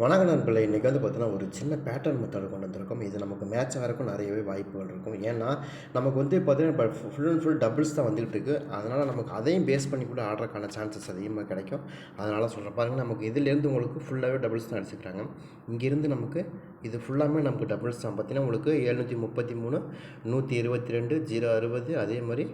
வணக்க நண்பர்களை இன்றைக்கி வந்து பார்த்தீங்கன்னா ஒரு சின்ன பேட்டர்ன் மெத்தட் கொண்டு வந்திருக்கோம். இது நமக்கு மேட்ச் ஆகிறக்கும் நிறையவே வாய்ப்புகள் இருக்கும். ஏன்னா நமக்கு வந்து பார்த்தீங்கன்னா இப்போ ஃபுல் அண்ட் ஃபுல் டபுள்ஸ் தான் வந்துகிட்டு இருக்குது அதனால் நமக்கு அதையும் பேஸ் பண்ணி கூட ஆடுறதுக்கான சான்சஸ் அதிகமாக கிடைக்கும். அதனால் சொல்கிறேன் பாருங்கள் நமக்கு இதுலேருந்து உங்களுக்கு ஃபுல்லாகவே டபுள்ஸ் தான் அடிச்சுக்கிறாங்க. இங்கேருந்து நமக்கு இது ஃபுல்லாமே நமக்கு டபுள்ஸ் தான் பார்த்தீங்கன்னா உங்களுக்கு எழுநூற்றி முப்பத்தி மூணு நூற்றி இருபத்தி ரெண்டு ஜீரோ அறுபது அதே மாதிரி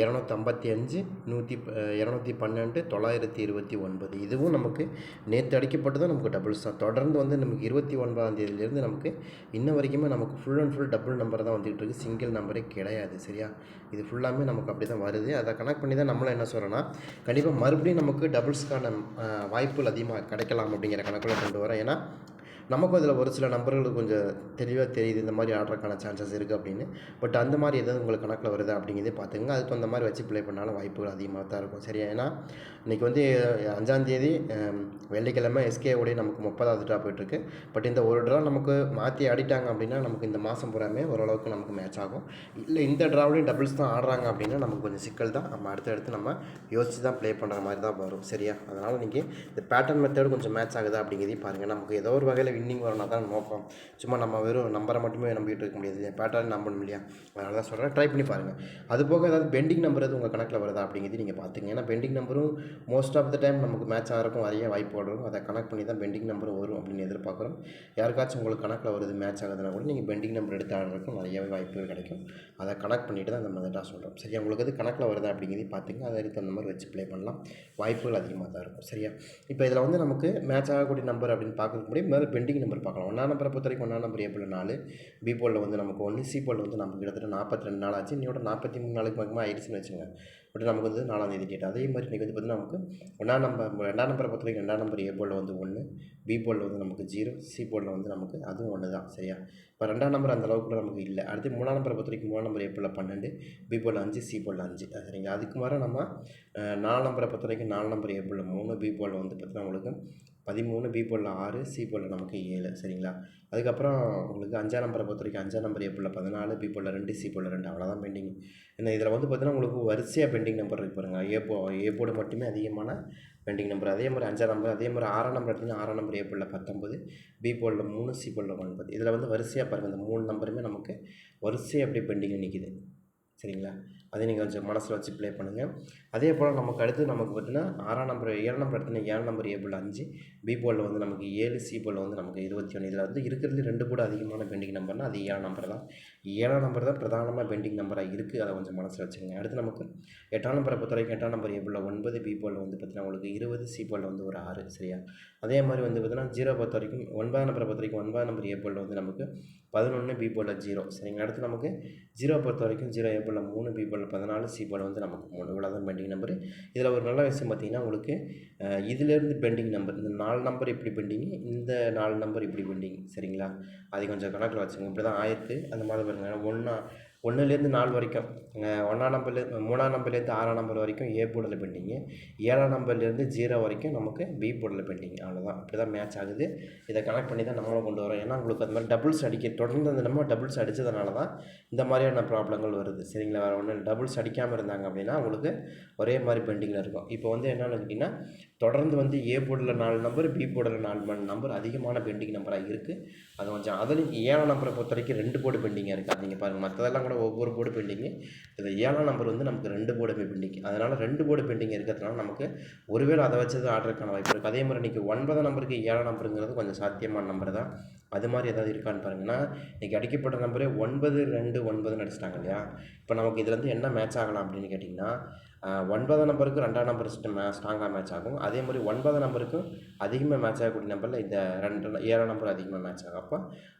இரநூத்தம்பத்தி அஞ்சு நூற்றி இரநூத்தி பன்னெண்டு தொள்ளாயிரத்தி இருபத்தி ஒன்பது. இதுவும் நமக்கு நேற்று அடிக்கப்பட்டதும் நமக்கு டபுள்ஸ் தான் தொடர்ந்து வந்து நமக்கு இருபத்தி ஒன்பதாம் தேதியிலேருந்து நமக்கு இன்ன வரைக்குமே நமக்கு full and full double number தான் வந்துகிட்டு இருக்குது சிங்கிள் நம்பரே கிடையாது சரியா? இது ஃபுல்லாமே நமக்கு அப்படி தான் வருது. அதை கனெக்ட் பண்ணி தான் நம்மளும் என்ன சொல்கிறோன்னா கண்டிப்பாக மறுபடியும் நமக்கு டபுள்ஸ்க்கான வாய்ப்புகள் அதிகமாக கிடைக்கலாம் அப்படிங்கிற கணக்கில் கொண்டு வரேன் ஏன்னா நமக்கும் அதில் ஒரு சில நம்பர்கள் கொஞ்சம் தெளிவாக தெரியுது இந்த மாதிரி ஆடுறதுக்கான சான்சஸ் இருக்குது அப்படின்னு. பட் அந்த மாதிரி எதாவது உங்களுக்கு கணக்கில் வருது அப்படிங்கிறதே பார்த்துங்க அதுக்கு அந்த மாதிரி வச்சு ப்ளே பண்ணாலும் வாய்ப்புகள் அதிகமாக தான் இருக்கும். சரியா? ஏன்னா இன்றைக்கி வந்து அஞ்சாந்தேதி வெள்ளிக்கிழமை SK உடைய நமக்கு முப்பதாவது ட்ரா போயிட்டுருக்கு. பட் இந்த ஒரு ட்ரா நமக்கு மாற்றி ஆடிட்டாங்க அப்படின்னா நமக்கு இந்த மாதம் பூராமே ஓரளவுக்கு நமக்கு மேட்ச் ஆகும். இல்லை இந்த ட்ராவிலையும் டபுள்ஸ் தான் ஆடுறாங்க அப்படின்னா நமக்கு கொஞ்சம் சிக்கல் தான். நம்ம அடுத்தடுத்து நம்ம யோசிச்சு தான் ப்ளே பண்ணுற மாதிரி தான் வரும். சரியா? அதனால் நீங்கள் இந்த பேட்டர்ன் மெத்தட் கொஞ்சம் மேட்ச் ஆகுதா அப்படிங்கிறதையும் பாருங்கள் நமக்கு ஏதோ ஒரு வகையில் வின்னிங் வரணும் தான் நோக்கம். சும்மா நம்ம வெறும் நம்பரை மட்டுமே நம்பிட்டு இருக்க முடியாது. பேட்டர்ன் நம்பணும் இல்லையா? அதனால தான் சொல்கிறேன் ட்ரை பண்ணி பாருங்கள் அது போக ஏதாவது பெண்டிங் நம்பர் எதுவும் உங்கள் கணக்கில் வருதா அப்படிங்கிறது நீங்கள் பார்த்துங்க ஏன்னா பெண்டிங் நம்பரும் மோஸ்ட் ஆஃப் த டைம் நமக்கு மேட்ச் ஆகிறக்கும் நிறைய வாய்ப்பு வரும். அதை கனெக்ட் பண்ணி தான் பெண்டிங் நம்பரும் வரும் அப்படின்னு எதிர்பார்க்குறோம். யாருக்காச்சும் உங்களுக்கு கணக்கில் வருது மேட்ச் ஆகுதுன்னா கூட நீங்கள் பெண்டிங் நம்பர் எடுத்து ஆடுறதுக்கும் நிறையவே வாய்ப்புகள் கிடைக்கும். அதை கனெக்ட் பண்ணிட்டு தான் நம்ம மெத்தடாக சொல்கிறோம் சரியா? உங்களுக்கு அது கணக்கில் வருதா அப்படிங்கிறதையும் பார்த்துங்க. அதை தகுந்த மாதிரி வச்சு ப்ளே பண்ணலாம். வாய்ப்புகள் அதிகமாக தான் இருக்கும். சரியா? இப்போ இதில் வந்து நமக்கு மேட்ச் ஆகக்கூடிய நம்பர் அப்படின்னு பார்க்கறதுக்கு முடியும் மேலே பெண்டிங் நம்பர் பார்க்கலாம். ஒன்றா நம்பரை பொறுத்த வரைக்கும் ஒன்றா நம்பர் ஏப்ரல் நாலு. பி போலில் வந்து நமக்கு ஒன்று சி போலில் வந்து நமக்கு கிட்டத்தட்ட நாற்பத்தி ரெண்டு நாள் ஆச்சு. இன்னோட நாற்பத்தி மூணு நாளைக்கு பக்கமாக ஆயிடுச்சுன்னு வச்சுங்க பட் நமக்கு வந்து நாலாம் தேதி டேட் அதே மாதிரி இன்றைக்கி வந்து பார்த்திங்கன்னா நமக்கு ஒன்றாம் நம்பர் ரெண்டாம் நம்பரை பொறுத்த வரைக்கும் ரெண்டாம் நம்பர் ஏ போலில் வந்து ஒன்று பி போலில் வந்து நமக்கு ஜீரோ சி போலில் வந்து நமக்கு அதுவும் ஒன்று தான் சரியா? இப்போ ரெண்டாம் நம்பர் அந்த அளவுக்கு கூட நமக்கு இல்லை. அடுத்து மூணாம் நம்பரை பொறுத்த வரைக்கும் மூணாம் நம்பர் ஏ பன்னெண்டு பி போல் அஞ்சு சி போல் அஞ்சு. சரிங்க சரிங்களா? அதுக்கு மாதிரி நம்ம நாலு நம்பரை பொறுத்த வரைக்கும் நாலு நம்பர் ஏப்ரல் மூணு பி போல் வந்து பார்த்திங்கன்னா உங்களுக்கு பதிமூணு பி போலில் ஆறு சி போலில் நமக்கு ஏழு சரிங்களா? அதுக்கப்புறம் உங்களுக்கு அஞ்சாம் நம்பரை பொறுத்த வரைக்கும் அஞ்சாம் நம்பர் ஏ பதினாலு பி போலில் ரெண்டு சி போலில் ரெண்டு அவ்வளோதான் பெண்டிங் இந்த இதில் வந்து பார்த்தீங்கன்னா உங்களுக்கு வரிசையாக பெண்டிங் நம்பர் இருக்கு பாருங்கள் ஏ போ ஏ போர்டு மட்டுமே அதிகமான பெண்டிங் நம்பர் அதே மாதிரி அஞ்சாம் நம்பர் அதே மாதிரி ஆறாம் நம்பர் எடுத்திங்கன்னா ஆறாம் நம்பர் ஏ பத்தொம்பது பி போலில் மூணு சி போலில் ஒன்பது. இதில் வந்து வரிசையாக பாருங்கள் இந்த மூணு நம்பருமே நமக்கு வரிசையாக அப்படியே பெண்டிங்கில் நிற்கிது சரிங்களா? அதை நீங்கள் கொஞ்சம் மனசில் வச்சு ப்ளே பண்ணுங்கள் அதே போல் நமக்கு அடுத்து நமக்கு பார்த்தீங்கன்னா ஆறாம் நம்பர் ஏழாம் நம்பர் எடுத்தீங்கன்னா ஏழாம் நம்பர் ஏ போல் அஞ்சு பி போலில் வந்து நமக்கு ஏழு சி போலில் வந்து நமக்கு இருபத்தி ஒன்று. இதில் வந்து இருக்கிறதுல ரெண்டு கூட அதிகமான பெண்டிங் நம்பர்னால் அது ஏழாம் நம்பர் தான். ஏழாம் நம்பர் தான் பிரதானமாக பெண்டிங் நம்பராக இருக்குது அதை கொஞ்சம் மனசில் வச்சுக்கோங்க. அடுத்து நமக்கு எட்டாம் நம்பரை பொறுத்த வரைக்கும் எட்டாம் நம்பர் ஏ ஒன்பது பி போலில் வந்து பார்த்தீங்கன்னா உங்களுக்கு இருபது சி போலில் வந்து ஒரு ஆறு. சரியா? அதே மாதிரி வந்து பார்த்தீங்கன்னா ஜீரோ பொறுத்த வரைக்கும் ஒன்பதாம் நம்பரை பொறுத்த வரைக்கும் ஒன்பதாம் நம்பர் ஏ போலில் வந்து நமக்கு பதினொன்று பி ஜீரோ சரிங்க அடுத்து நமக்கு ஜீரோ பொறுத்த வரைக்கும் ஜீரோ ஏ போலில் மூணு பி பதினாலு சி வந்து நமக்கு மூணு. இவ்வளோ தான் பெண்டிங் நம்பர் இதில் ஒரு நல்ல விஷயம் பார்த்தீங்கன்னா உங்களுக்கு இதிலேருந்து பெண்டிங் நம்பர் இந்த நாலு நம்பர் இப்படி பெண்டிங் இந்த நாலு நம்பர் இப்படி பெண்டிங் சரிங்களா? அது கொஞ்சம் கணக்கில் வச்சுங்க இப்படி தான் ஆயிரத்து அந்த மாதிரி பாருங்க. ஒன்றா ஒன்றுலேருந்து நாலு வரைக்கும். ஒன்றாம் நம்பர்லேருந்து மூணாம் நம்பர்லேருந்து ஆறாம் நம்பர் வரைக்கும் ஏ போர்டில் பெண்டிங்கு ஏழாம் நம்பர்லேருந்து ஜீரோ வரைக்கும் நமக்கு பி போர்டில் பெண்டிங் அவ்வளோதான் அப்படி தான் மேட்ச் ஆகுது. இதை கனெக்ட் பண்ணி தான் நம்மளும் கொண்டு வரோம். ஏன்னா உங்களுக்கு அது மாதிரி டபுள்ஸ் அடிக்க தொடர்ந்து அந்த நம்ம டபுள்ஸ் அடித்ததுனால தான் இந்த மாதிரியான ப்ராப்ளங்கள் வருது. சரிங்களா? வேறு ஒன்றும் டபுள்ஸ் அடிக்காமல் இருந்தாங்க அப்படின்னா உங்களுக்கு ஒரே மாதிரி பெண்டிங்கில் இருக்கும். இப்போ வந்து என்னென்னு கேட்டிங்கன்னா தொடர்ந்து வந்து ஏ போர்டில் நாலு நம்பர் பி போர்டில் நாலு நம்பர் அதிகமான பெண்டிங் நம்பராக இருக்குது அது கொஞ்சம் அதுலேயும் ஏழாம் நம்பரை பொறுத்த வரைக்கும் ரெண்டு போர்டு பெண்டிங்காக இருக்குது நீங்கள் பாருங்கள் மற்றதெல்லாம் கூட ஒவ்வொரு போர்டு பெயிண்டிங்கு இது ஏழாம் நம்பர் வந்து நமக்கு ரெண்டு போர்டுமே பெண்டிங் அதனால் ரெண்டு போர்டு பெயிண்டிங் இருக்கிறதுனால நமக்கு ஒருவேளை அதை வச்சு ஆர்டருக்கான வாய்ப்பு இருக்குது அதே மாதிரி இன்றைக்கி ஒன்பதாம் நம்பருக்கு ஏழாம் நம்பருங்கிறது கொஞ்சம் சாத்தியமான நம்பர் தான். அது மாதிரி ஏதாவது இருக்கான்னு பாருங்கன்னா இன்றைக்கி அடிக்கப்பட்ட நம்பரே ஒன்பது ரெண்டு ஒன்பதுன்னு அடிச்சிட்டாங்க இல்லையா? இப்போ நமக்கு இதுலேருந்து என்ன மேட்ச் ஆகலாம் அப்படின்னு கேட்டிங்கன்னா ஒன்பதாம் நம்பருக்கு ரெண்டாம் நம்பர் மே ஸ்ட்ராங்காக மேட்ச் ஆகும். அதே மாதிரி ஒன்பதாம் நம்பருக்கும் அதிகமாக மேட்ச் ஆகக்கூடிய நம்பரில் இந்த ரெண்டு ஏழாம் நம்பர் அதிகமாக மேட்ச் ஆகும். அப்போ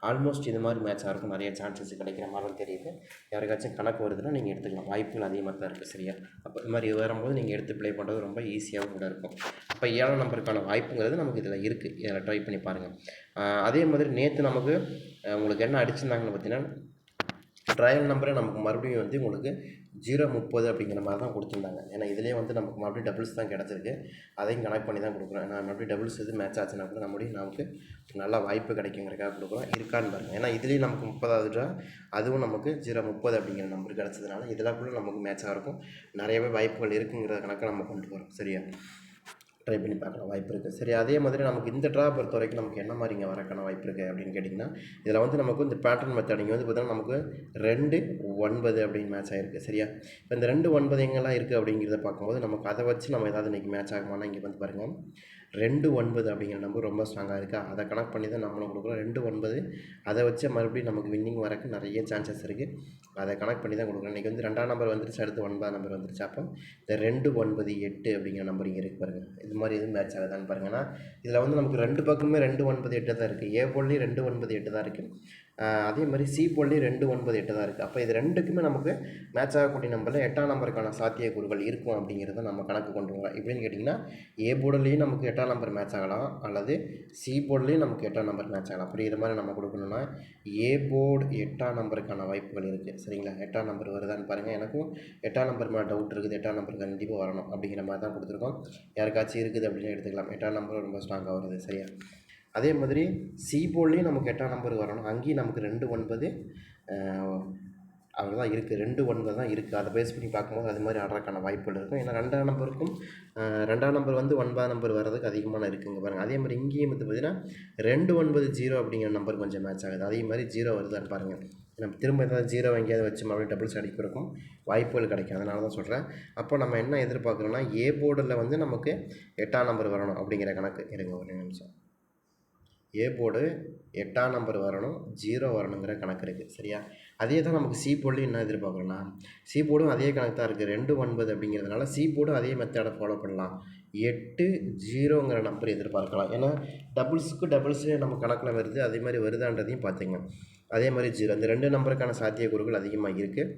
ஆல்மோஸ்ட் இது மாதிரி மேட்ச் ஆகும் நிறைய சான்சஸ் கிடைக்கிற மாதிரி தெரியுது. யாருக்காச்சும் கணக்கு வருதுன்னா நீங்கள் எடுத்துக்கலாம். வாய்ப்புகள் அதிகமாக தான் இருக்குது சரியா? அப்போ இது மாதிரி வரும்போது நீங்கள் எடுத்து ப்ளே பண்ணுறது ரொம்ப ஈஸியாகவும் கூட இருக்கும். அப்போ ஏழாம் நம்பருக்கான வாய்ப்புங்கிறது நமக்கு இதில் இருக்குது இதில் ட்ரை பண்ணி பாருங்கள் அதே மாதிரி நேற்று நமக்கு உங்களுக்கு என்ன அடிச்சிருந்தாங்கன்னு பார்த்தீங்கன்னா ட்ரையல் நம்பரே நமக்கு மறுபடியும் வந்து உங்களுக்கு ஜீரோ முப்பது அப்படிங்கிற மாதிரி தான் கொடுத்துருந்தாங்க. ஏன்னா இதுலேயே வந்து நமக்கு மறுபடியும் டபுள்ஸ் தான் கிடச்சிருக்கு. அதையும் கனெக்ட் பண்ணி தான் கொடுக்குறோம். ஏன்னா மறுபடியும் டபுள்ஸ் எது மேட்ச் ஆச்சுன்னா கூட மறுபடியும் நமக்கு நல்ல வாய்ப்பு கிடைக்குங்கிறக்காக கொடுக்குறோம். இருக்கான்னு பாருங்கள் ஏன்னா இதுலேயும் நமக்கு முப்பதாவது அதுவும் நமக்கு ஜீரோ முப்பது அப்படிங்கிற நம்பர் கிடச்சதுனால இதெல்லாம் கூட நமக்கு மேட்சாக இருக்கும். நிறையவே வாய்ப்புகள் இருக்குங்கிற கணக்கை நம்ம கொண்டு வரோம் சரியா? ட்ரை பண்ணி பார்க்கலாம் வாய்ப்பு இருக்குது சரி அதே மாதிரி நமக்கு இந்த ட்ரா பொறுத்த வரைக்கும் நமக்கு என்ன மாதிரி இங்கே வரக்கான வாய்ப்பு இருக்குது அப்படின்னு கேட்டிங்கன்னா இதில் வந்து நமக்கு இந்த பேட்டர்ன் மெத்தட் இங்கே வந்து பார்த்திங்கன்னா நமக்கு ரெண்டு ஒன்பது அப்படின்னு மேட்ச் ஆகிருக்கு சரியா? இப்போ இந்த ரெண்டு ஒன்பது எங்கெல்லாம் இருக்குது அப்படிங்கிறத பார்க்கும்போது நமக்கு அதை வச்சு நம்ம ஏதாவது இன்றைக்கி மேட்ச் ஆகுமானா இங்கே வந்து பாருங்கள் ரெண்டு ஒன்பது அப்படிங்கிற நம்பர் ரொம்ப ஸ்ட்ராங்காக இருக்கா. அதை கனெக்ட் பண்ணி தான் நம்மளும் கொடுக்குறோம். ரெண்டு ஒன்பது அதை வச்சு மறுபடியும் நமக்கு வின்னிங் வரக்கு நிறைய சான்சஸ் இருக்குது அதை கனெக்ட் பண்ணி தான் கொடுக்குறோம். இன்றைக்கி வந்து ரெண்டாம் நம்பர் வந்துருச்சு அடுத்து ஒன்பதாம் நம்பர் வந்துருச்சு. அப்போ இந்த ரெண்டு ஒன்பது எட்டு அப்படிங்கிற நம்பர் இங்கே இருக்குது பாருங்கள் இது மாதிரி எதுவும் மேட்ச் ஆகுதான்னு பாருங்கன்னா இதில் வந்து நமக்கு ரெண்டு பக்கமே ரெண்டு ஒன்பது எட்டு தான் இருக்குது ஏ போல்லையும் ரெண்டு ஒன்பது எட்டு தான் இருக்குது அதே மாதிரி சி போல்லையும் ரெண்டு ஒன்பது எட்டு தான் இருக்குது அப்போ இது ரெண்டுக்குமே நமக்கு மேட்ச் ஆகக்கூடிய நம்பரில் எட்டாம் நம்பருக்கான சாத்தியக்கூறுகள் இருக்கும் அப்படிங்கிறத நம்ம கணக்கு கொண்டு வரலாம் எப்படின்னு கேட்டிங்கன்னா ஏ போர்டுலேயும் நமக்கு எட்டாம் நம்பர் மேட்ச் ஆகலாம் அல்லது சி போர்டுலேயும் நமக்கு எட்டாம் நம்பர் மேட்ச் ஆகலாம். அப்படி இது மாதிரி நம்ம கொடுக்கணும்னா ஏ போர்டு எட்டாம் நம்பருக்கான வாய்ப்புகள் இருக்குது சரிங்களா? எட்டாம் நம்பர் வருதான்னு பாருங்கள் எனக்கும் எட்டாம் நம்பர் மேலே டவுட் இருக்குது. எட்டாம் நம்பர் கண்டிப்பாக வரணும் அப்படிங்கிற மாதிரி தான் கொடுத்துருக்கோம். யாருக்காச்சும் இருக்குது அப்படின்னு எடுத்துக்கலாம். எட்டாம் நம்பர் ரொம்ப ஸ்ட்ராங்காக வருது. சரியா? அதே மாதிரி சி போல்லையும் நமக்கு எட்டாம் நம்பர் வரணும். அங்கேயும் நமக்கு ரெண்டு ஒன்பது அவ்வளோதான் இருக்குது ரெண்டு ஒன்பது தான் இருக்குது அதை பேஸ் பண்ணி பார்க்கும்போது அது மாதிரி ஆடுறதுக்கான வாய்ப்புகள் இருக்கும். ஏன்னா ரெண்டாம் நம்பருக்கும் ரெண்டாம் நம்பர் வந்து ஒன்பதாம் நம்பர் வர்றதுக்கு அதிகமான இருக்குங்க பாருங்கள் அதே மாதிரி இங்கேயும் வந்து பார்த்தீங்கன்னா ரெண்டு ஒன்பது ஜீரோ அப்படிங்கிற நம்பர் கொஞ்சம் மேட்ச் ஆகுது. அதே மாதிரி ஜீரோ வருதான்னு பாருங்கள் நம்ம திரும்ப ஏதாவது ஜீரோ எங்கேயாவது வச்சு மறுபடியும் டபுள்ஸ் அடிக்கிறக்கும் வாய்ப்புகள் கிடைக்கும். அதனால தான் சொல்கிறேன் அப்போ நம்ம என்ன எதிர்பார்க்குறோன்னா ஏ போர்டில் வந்து நமக்கு எட்டாம் நம்பர் வரணும் அப்படிங்கிற கணக்கு. இருங்க ஒரு நிமிஷம். ஏ போர்டு எட்டாம் நம்பர் வரணும் ஜீரோ வரணுங்கிற கணக்கு இருக்குது சரியா? அதே தான் நமக்கு சி போர்ட்லையும் என்ன எதிர்பார்க்குறோன்னா சி போர்டும் அதே கணக்கு தான் இருக்குது ரெண்டு ஒன்பது அப்படிங்கிறதுனால சி போர்டும் அதே மெத்தடை ஃபாலோ பண்ணலாம். எட்டு ஜீரோங்கிற நம்பர் எதிர்பார்க்கலாம். ஏன்னா டபுள்ஸுக்கு டபுள்ஸே நம்ம கணக்கில் வருது அதே மாதிரி வருதான்றதையும் பார்த்துங்க. அதே மாதிரி ஜீரோ இந்த ரெண்டு நம்பருக்கான சாத்தியக்கூறுகள் அதிகமாக இருக்குது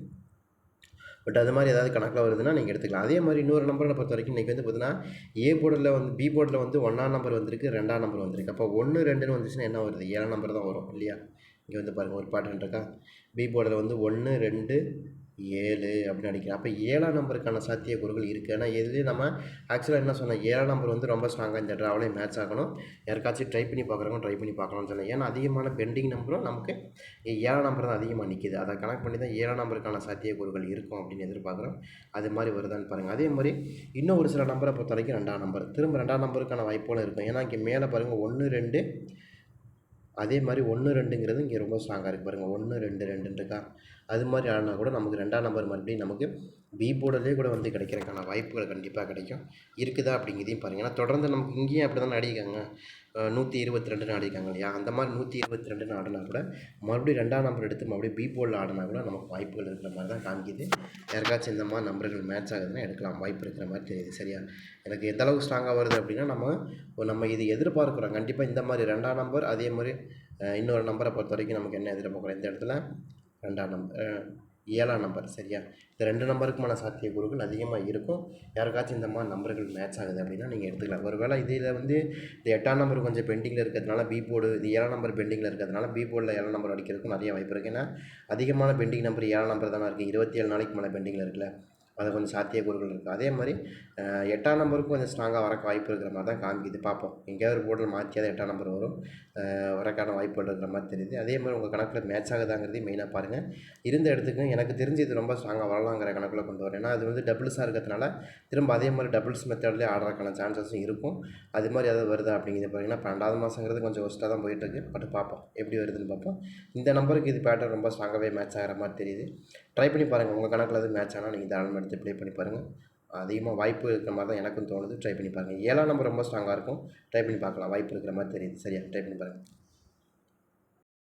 பட் அது மாதிரி ஏதாவது கணக்கில் வருதுன்னா நீங்கள் எடுத்துக்கலாம். அதே மாதிரி இன்னொரு நம்பரை பொறுத்த வரைக்கும் இன்றைக்கி வந்து பார்த்தீங்கன்னா ஏ போர்டில் வந்து பி போர்டில் வந்து ஒன்றாம் நம்பர் வந்திருக்கு ரெண்டாம் நம்பர் வந்திருக்கு. அப்போ ஒன்று ரெண்டுன்னு வந்துச்சுன்னா என்ன வருது? ஏழாம் நம்பர் தான் வரும் இல்லையா? இங்கே வந்து பாருங்கள் ஒரு பேட்டர்ன் இருக்கா பி போர்டில் வந்து ஒன்று ரெண்டு ஏழு அப்படின்னு அடிக்கிறேன் அப்போ ஏழாம் நம்பருக்கான சாத்தியக்கூறுகள் இருக்குது ஏன்னா எதுலேயும் நம்ம ஆக்சுவலாக என்ன சொன்னால் ஏழாம் நம்பர் வந்து ரொம்ப ஸ்ட்ராங்காக இந்த ட்ராவலையும் மேட்ச் ஆகணும். யாருக்காச்சும் ட்ரை பண்ணி பார்க்குறவங்க ட்ரை பண்ணி பார்க்கணும்னு சொன்னேன் ஏன்னா அதிகமான பெண்டிங் நம்பரும் நமக்கு ஏழாம் நம்பர் தான் அதிகமாக நிற்கிது அதை கனெக்ட் பண்ணி தான் ஏழாம் நம்பருக்கான சாத்தியக்கூறுகள் இருக்கும் அப்படின்னு எதிர்பார்க்குறோம். அது மாதிரி வருதான்னு பாருங்கள் அதே மாதிரி இன்னும் ஒரு சில நம்பரை பொறுத்த வரைக்கும் ரெண்டாம் நம்பர் திரும்ப ரெண்டாம் நம்பருக்கான வாய்ப்புகளும் இருக்கும். ஏன்னா இங்கே மேலே பாருங்கள் ஒன்று ரெண்டு. அதே மாதிரி ஒன்று ரெண்டுங்கிறது இங்கே ரொம்ப ஸ்ட்ராங்காக இருக்குது பாருங்கள் ஒன்று ரெண்டு ரெண்டுன்னு இருக்கா அது மாதிரி ஆடினா கூட நமக்கு ரெண்டாம் நம்பர் மறுபடியும் நமக்கு பி போர்டிலே கூட வந்து கிடைக்கிறதுக்கான வாய்ப்புகள் கண்டிப்பாக கிடைக்கும். இருக்குதா அப்படிங்கிறதையும் பாருங்கள் ஏன்னா தொடர்ந்து நமக்கு இங்கேயும் அப்படி தானே அடிக்காங்க நூற்றி இருபத்தி ரெண்டுன்னு ஆடிக்காங்க இல்லையா? அந்த மாதிரி நூற்றி இருபத்தி ரெண்டுன்னு ஆடினா கூட மறுபடியும் ரெண்டாம் நம்பர் எடுத்து மறுபடியும் பி போர்டில் ஆடினா கூட நமக்கு வாய்ப்புகள் இருக்கிற மாதிரி தான் காமிக்குது. யாருக்காச்சும் இந்த மாதிரி நம்பர்கள் மேட்ச் ஆகுதுன்னா எடுக்கலாம். வாய்ப்பு இருக்கிற மாதிரி தெரியுது. சரியா? எனக்கு எந்த அளவுக்கு ஸ்ட்ராங்காக வருது அப்படின்னா நம்ம நம்ம இது எதிர்பார்க்குறோம். கண்டிப்பாக இந்த மாதிரி ரெண்டாம் நம்பர் அதே மாதிரி இன்னொரு நம்பரை பொறுத்த வரைக்கும் நமக்கு என்ன எதிர்பார்க்குறோம்? இந்த இடத்துல ரெண்டாம் நம்பர் ஏழாம் நம்பர் சரியா? இந்த ரெண்டு நம்பருக்குமான சாத்தியக்கூறுகள் அதிகமாக இருக்கும். யாருக்காச்சும் இந்த மாதிரி நம்பர்கள் மேட்ச் ஆகுது அப்படின்னா நீங்கள் எடுத்துக்கலாம். ஒருவேளை இதில் வந்து இந்த எட்டாம் நம்பர் கொஞ்சம் பெண்டிங்கில் இருக்கிறதுனால பி போர்டு இது ஏழாம் நம்பர் பெண்டிங்கில் இருக்கிறதுனால பி போர்டில் ஏழாம் நம்பர் அடிக்கிறதுக்கும் நிறைய வாய்ப்பு இருக்குது ஏன்னா அதிகமான பெண்டிங் நம்பர் ஏழாம் நம்பர் தானே இருக்குது இருபத்தி ஏழு நாளைக்கு மேலே பெண்டிங்கில் இருக்குல்ல. அது கொஞ்சம் சாத்தியக்கூறுகள் இருக்குது அதே மாதிரி எட்டாம் நம்பருக்கும் கொஞ்சம் ஸ்ட்ராங்காக வரக்கு வாய்ப்பு இருக்கிற மாதிரி தான் காமிக்குது. பார்ப்போம். எங்கேயாவது ஒரு போர்டில் மாற்றியாவது எட்டாம் நம்பர் வரும். வரக்கான வாய்ப்புகள் இருக்கிற மாதிரி தெரியுது. அதே மாதிரி உங்கள் கணக்கில் மேட்ச் ஆகுதாங்கிறதையும் மெயினாக பாருங்கள் இருந்த இடத்துக்கு எனக்கு தெரிஞ்சு இது ரொம்ப ஸ்ட்ராங்காக வரலாங்கிற கணக்கில் கொண்டு வரேன். ஏன்னா அது வந்து டபுள்ஸாக இருக்கிறதுனால திரும்ப அதே மாதிரி டபுள்ஸ் மெத்தட்லேயே ஆடுறதுக்கான சான்சஸும் இருக்கும். அது மாதிரி ஏதாவது வருதா அப்படிங்கிறது பார்த்தீங்கன்னா பன்னெண்டாவது மாதங்கிறது கொஞ்சம் ஒஸ்ட்டாக தான் போயிட்டுருக்கு. பட் பார்ப்போம். எப்படி வருதுன்னு பார்ப்போம். இந்த நம்பருக்கு இது பேட்டர் ரொம்ப ஸ்ட்ராங்காகவே மேட்ச் ஆகிற மாதிரி தெரியுது. ட்ரை பண்ணி பாருங்கள் உங்கள் கணக்கில் அது மேட்ச் ஆனால் நீங்கள் தாராளமாக எடுத்து ப்ளே பண்ணி பாருங்கள் அதிகமாக வாய்ப்பு இருக்கிற மாதிரி தான் எனக்கும் தோணுது. ட்ரை பண்ணி பாருங்கள் ஏழாம் நம்பர் ரொம்ப ஸ்ட்ராங்காக இருக்கும். ட்ரை பண்ணி பார்க்கலாம். வாய்ப்பு இருக்கிற மாதிரி தெரியுது. சரியா? ட்ரை பண்ணி பாருங்கள்